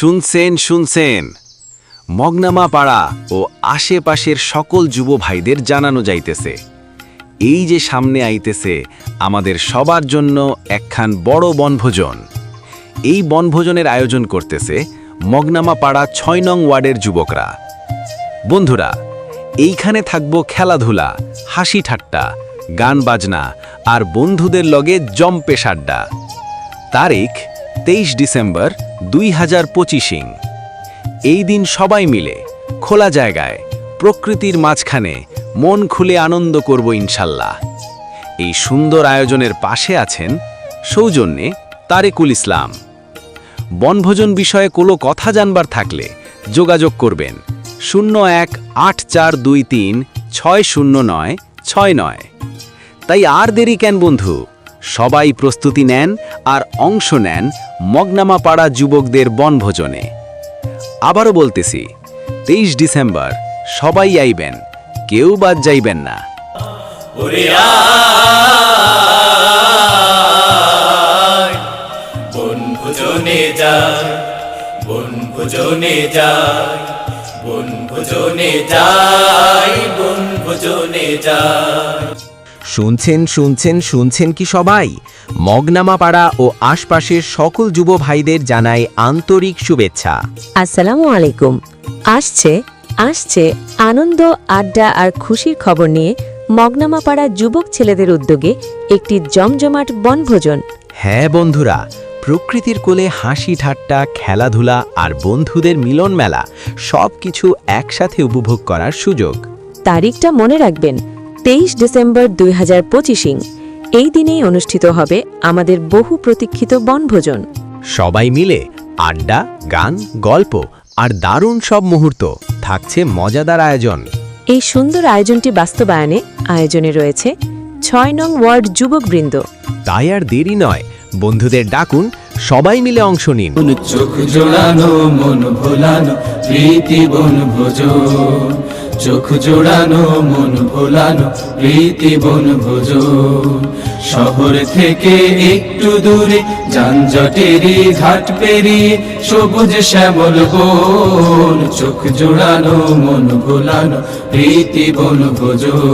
শুনছেন শুনছেন। মগনামা পাড়া ও আশেপাশের সকল যুব ভাইদের জানানো যাইতেছে। এই যে সামনে আইতেছে, আমাদের সবার জন্য একখান বড় বনভোজন। এই বনভোজনের আয়োজন করতেছে মগনামা পাড়া ছয় নং ওয়ার্ডের যুবকরা। বন্ধুরা, এইখানে থাকব খেলাধুলা, হাসি ঠাট্টা, গান বাজনা আর বন্ধুদের লগে জম্পে সাড্ডা তারিখ, তেইশ ডিসেম্বর দুই হাজার পঁচিশিং এই দিন সবাই মিলে খোলা জায়গায় প্রকৃতির মাঝখানে মন খুলে আনন্দ করব ইনশাল্লাহ। এই সুন্দর আয়োজনের পাশে আছেন সৌজন্যে তারেকুল ইসলাম। বনভোজন বিষয়ে কোনো কথা জানবার থাকলে যোগাযোগ করবেন শূন্য এক আট চার দুই তিন ছয় শূন্য নয় ছয় নয়। তাই আর দেরি কেন বন্ধু? সবাই প্রস্তুতি নেন আর অংশ নেন মগনামা পাড়া যুবকদের বনভোজনে। আবারও বলতেছি, তেইশ ডিসেম্বর, সবাই আইবেন, কেউ বাদ যাইবেন না। যায় যায় শুনছেন শুনছেন শুনছেন কি সবাই? মগনামাপাড়া ও আশপাশের সকল যুব ভাইদের জানাই আন্তরিক শুভেচ্ছা। আসসালামু আলাইকুম। আসছে আসছে আনন্দ আড্ডা আর খুশির খবর নিয়ে মগনামাপাড়া যুবক ছেলেদের উদ্যোগে একটি জমজমাট বনভোজন। হ্যাঁ বন্ধুরা প্রকৃতির কোলে হাসি ঠাট্টা খেলাধুলা আর বন্ধুদের মিলন মেলা সব কিছু একসাথে উপভোগ করার সুযোগ। তারিখটা মনে রাখবেন তেইশ ডিসেম্বর দুই হাজার পঁচিশিং এই দিনেই অনুষ্ঠিত হবে আমাদের বহু প্রতীক্ষিত বনভোজন। সবাই মিলে আড্ডা গান গল্প আর দারুণ সব মুহূর্ত থাকছে মজাদার আয়োজন। এই সুন্দর আয়োজনটি বাস্তবায়নে আয়োজনে রয়েছে ছয় নং ওয়ার্ড যুবকবৃন্দ। তাই আর দেরি নয় বন্ধুদের ডাকুন সবাই মিলে অংশ নিন। চোখ জোড়ানো মন ভোলানো প্রীতি বনভোজন। চোখ জোড়ানো, মন ভোলানো, প্রীতি বন ভোজ শহর থেকে একটু দূরে যানজটেরই ঘাট পেরিয়ে সবুজ শ্যামল বন। চোখ জোড়ানো, মন ভোলানো, প্রীতি বনভোজন